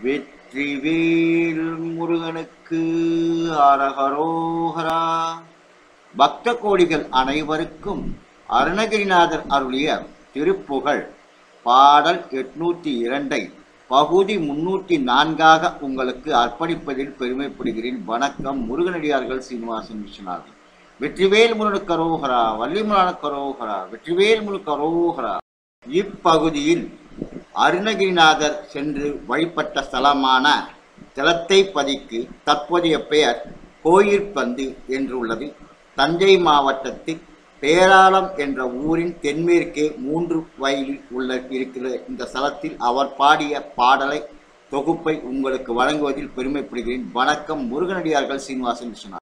வெற்றிவேல் முருகனுக்கு அரகரோகரா பக்த கோடிகள் அனைவருக்கும் அருணகிரிநாதர் அருளிய திருப்புகழ். பாடல் எட்நூத்தி இரண்டை பகுதி முன்னூற்றி நான்காக உங்களுக்கு அர்ப்பணிப்பதில் பெருமைப்படுகிறேன். வணக்கம் முருகனடியார்கள் சீனிவாசன் விஸ்வநாதன். வெற்றிவேல் முருகனு கரோகரா வள்ளிமுலான கரோகரா வெற்றிவேல் முருகனுக்கு கரோகரா இப்பகுதியில் அருணகிரிநாதர் சென்று வழிபட்ட ஸ்தலமான திலத்தைப்பதிக்கு தற்போதைய பெயர் கோயிற்பந்து என்றுள்ளது. தஞ்சை மாவட்டத்தில் பேராளம் என்ற ஊரின் தென்மேற்கே மூன்று வயலில் உள்ள இருக்கிற இந்த ஸ்தலத்தில் அவர் பாடிய பாடலை தொகுப்பை உங்களுக்கு வழங்குவதில் பெருமைப்படுகிறேன். வணக்கம் முருகனடியார்கள் சீனிவாசன் விஸ்வநாத்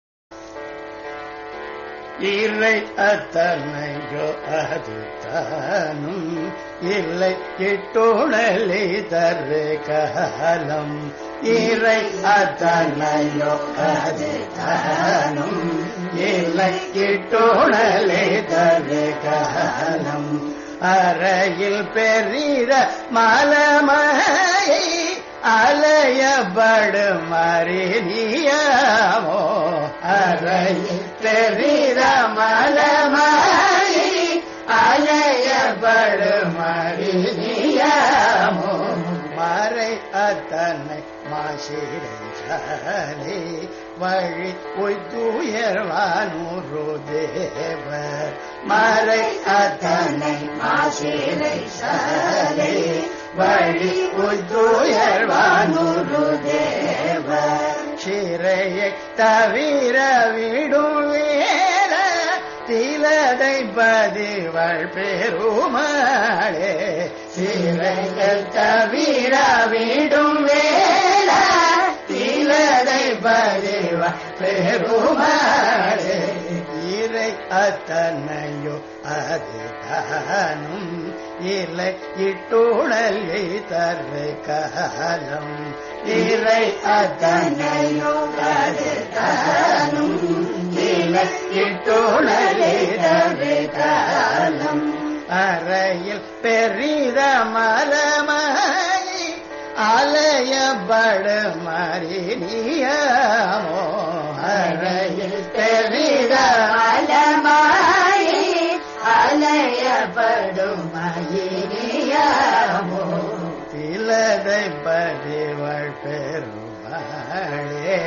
இல்லை அத்தனையோ அது தானும் இல்லை. இட்டுணலி தரு காலம். இறை அத்தனையோ அது தானும் இல்லை. இட்டுணலி தரு காலம். அறையில் பெரிய மலமையை அலையபடு மறினியாமோ. அறையில் பெரிய மறினியாமோ மறை அத்தனை மாசிரை வழி ஒய்துயர்வானூரோ தேவ மறை அத்தனை மாசிரை வழி ஒய்துயர்வானூரோ தேவ சிறையை தவிர விடுவேல திலதை பதிவள் பெருமாளே. சிறைகள் தவிர விடும் வேள. திலதை பதிவ பெருமாளே. இறை அத்தனையோ அதுதானும். இலை இல்லை தரு காலம். இறை அத்தனையோ அதுதானும். இலை இல்லை தரு காலம். அறையில் பெரித மலமாயி அலையபடு மறினியாமோ அறையில் பெரித மலமாயி அலையபடும் மயிரியாமோ இலதை பதிவள் பெருமாளே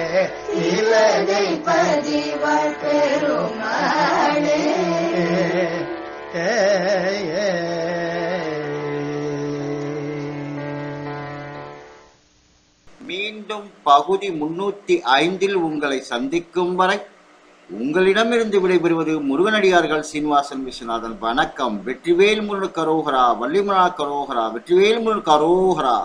இலதை பதிவள் பெரும் மீண்டும் பகுதி முன்னூத்தி ஐந்தில் உங்களை சந்திக்கும் வரை உங்களிடமிருந்து விடைபெறுவது முருகனடியார்கள் சீனிவாசன் விஸ்வநாதன். வணக்கம். வெற்றிவேல் முருகன் கரோகரா வள்ளிமலா கரோகரா வெற்றிவேல் முருகன் கரோகரா.